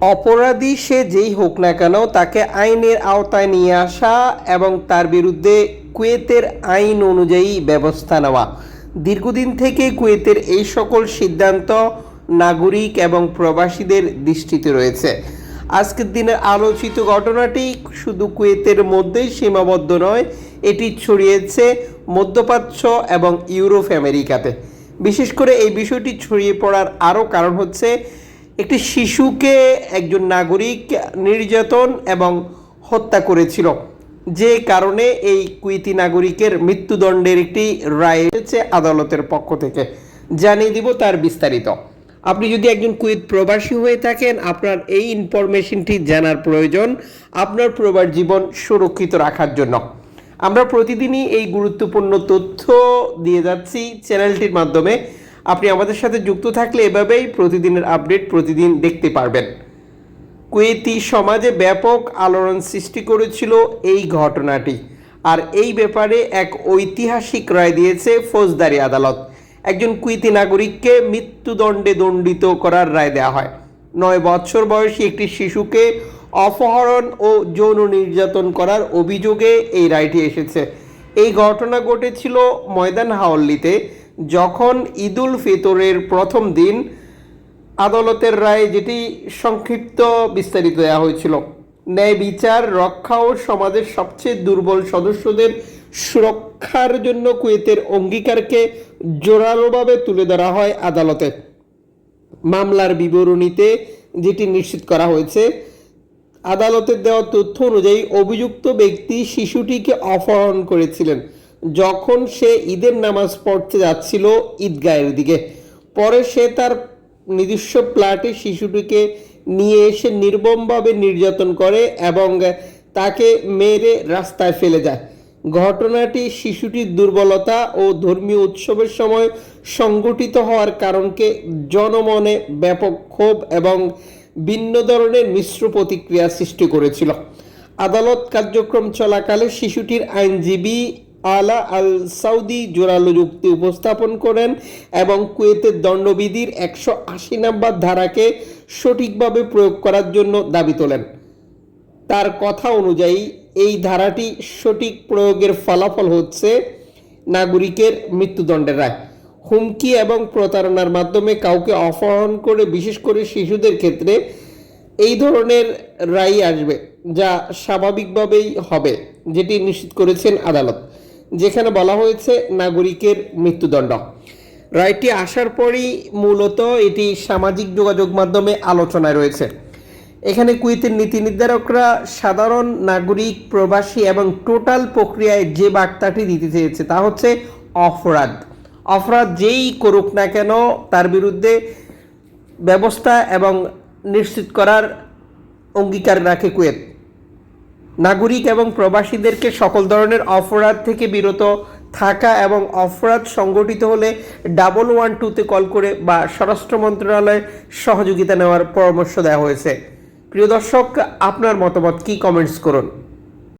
অপরাধী সে যেই হোক না কেন তাকে আইনের আওতায় নিয়ে আসা এবং তার বিরুদ্ধে কুয়েতের আইন অনুযায়ী ব্যবস্থা নেওয়া। দীর্ঘদিন থেকে কুয়েতের এই সকল সিদ্ধান্ত নাগরিক এবং প্রবাসীদের দৃষ্টিতে রয়েছে। আজকের দিনের আলোচিত ঘটনাটি শুধু কুয়েতের মধ্যেই সীমাবদ্ধ নয়, এটি ছড়িয়েছে মধ্যপ্রাচ্য এবং ইউরোপ আমেরিকাতে। বিশেষ করে এই বিষয়টি ছড়িয়ে পড়ার আরও কারণ হচ্ছে একটি শিশুকে একজন নাগরিক নির্যাতন এবং হত্যা করেছিল। যে কারণে এই কুইতি নাগরিকের মৃত্যুদণ্ডের একটি রায় এসেছে আদালতের পক্ষ থেকে। জানিয়ে দিব তার বিস্তারিত। আপনি যদি একজন কুয়েত প্রবাসী হয়ে থাকেন, আপনার এই ইনফরমেশনটি জানার প্রয়োজন আপনার প্রবাস জীবন সুরক্ষিত রাখার জন্য। আমরা প্রতিদিনই এই গুরুত্বপূর্ণ তথ্য দিয়ে যাচ্ছি চ্যানেলটির মাধ্যমে। আপনি আমাদের সাথে যুক্ত থাকলে এভাবেই প্রতিদিনের আপডেট প্রতিদিন দেখতে পারবেন। কুয়েতি সমাজে ব্যাপক আলোড়ন সৃষ্টি করেছিল এই ঘটনাটি, আর এই ব্যাপারে এক ঐতিহাসিক রায় দিয়েছে ফৌজদারি আদালত। একজন কুয়েতি নাগরিককে মৃত্যুদণ্ডে দণ্ডিত করার রায় দেওয়া হয়। নয় বছর বয়সী একটি শিশুকে অপহরণ ও যৌন নির্যাতন করার অভিযোগে এই রায়টি এসেছে। এই ঘটনা ঘটেছিল ময়দান হাওল্লিতে যখন ঈদুল ফিতরের প্রথম দিন, আদালতের রায়ে যেটি সংক্ষিপ্ত বিস্তারিত দেওয়া হয়েছিল, ন্যায় বিচার, রক্ষা ও সমাজের সবচেয়ে দুর্বল সদস্যদের সুরক্ষার জন্য কুয়েতের অঙ্গীকারকে জোরালোভাবে তুলে ধরা হয় আদালতে। মামলার বিবরণীতে যেটি নিশ্চিত করা হয়েছে আদালতের দেওয়া তথ্য অনুযায়ী অভিযুক্ত ব্যক্তি শিশুটিকে অপহরণ করেছিলেন। যখন সে ঈদের নামাজ পড়তে যাচ্ছিল ঈদগাহের দিকে। পরে সে তার নিজস্ব প্লাটে শিশুটিকে নিয়ে এসে নির্মমভাবে নির্যাতন করে এবং তাকে মেরে রাস্তায় ফেলে যায়। ঘটনাটি শিশুটির দুর্বলতা ও ধর্মীয় উৎসবের সময় সংগঠিত হওয়ার কারণকে জনমনে ব্যাপক ক্ষোভ এবং ভিন্ন ধরনের মিশ্র প্রতিক্রিয়া সৃষ্টি করেছিল। আদালত কার্যক্রম চলাকালে শিশুটির আইনজীবী আলা আল সাউদি জোরালো যুক্তি উপস্থাপন করেন এবং কুয়েতের দণ্ডবিধির একশো আশি নম্বর ধারাকে সঠিকভাবে প্রয়োগ করার জন্য দাবি তোলেন। তার কথা অনুযায়ী, এই ধারাটি সঠিক প্রয়োগের ফলাফল হচ্ছে নাগরিকের মৃত্যুদণ্ডের রায়। হুমকি এবং প্রতারণার মাধ্যমে কাউকে অপহরণ করে, বিশেষ করে শিশুদের ক্ষেত্রে এই ধরনের রায় আসবে, যা স্বাভাবিকভাবেই হবে, যেটি নিশ্চিত করেছেন আদালত। যেখানে বলা হয়েছে নাগরিকের মৃত্যুদণ্ড। রায়টি আসার পরই মূলত এটি সামাজিক যোগাযোগ মাধ্যমে আলোচনায় রয়েছে। এখানে কুয়েতের নীতি নির্ধারকরা সাধারণ নাগরিক, প্রবাসী এবং টোটাল প্রক্রিয়ায় যে বার্তাটি দিতে চেয়েছে তা হচ্ছে অপরাধ। অপরাধ যেই করুক না কেন তার বিরুদ্ধে ব্যবস্থা এবং নিশ্চিত করার অঙ্গীকার রাখে কুয়েত। নাগরিক এবং প্রবাসীদেরকে সকল ধরনের অপরাধ থেকে বিরত থাকা এবং অপরাধ সংগঠিত হলে ডাবল ওয়ান টুতে কল করে বা স্বরাষ্ট্র মন্ত্রণালয়ের সহযোগিতা নেওয়ার পরামর্শ দেওয়া হয়েছে। প্রিয় দর্শক, আপনার মতামত কি? কমেন্টস করুন।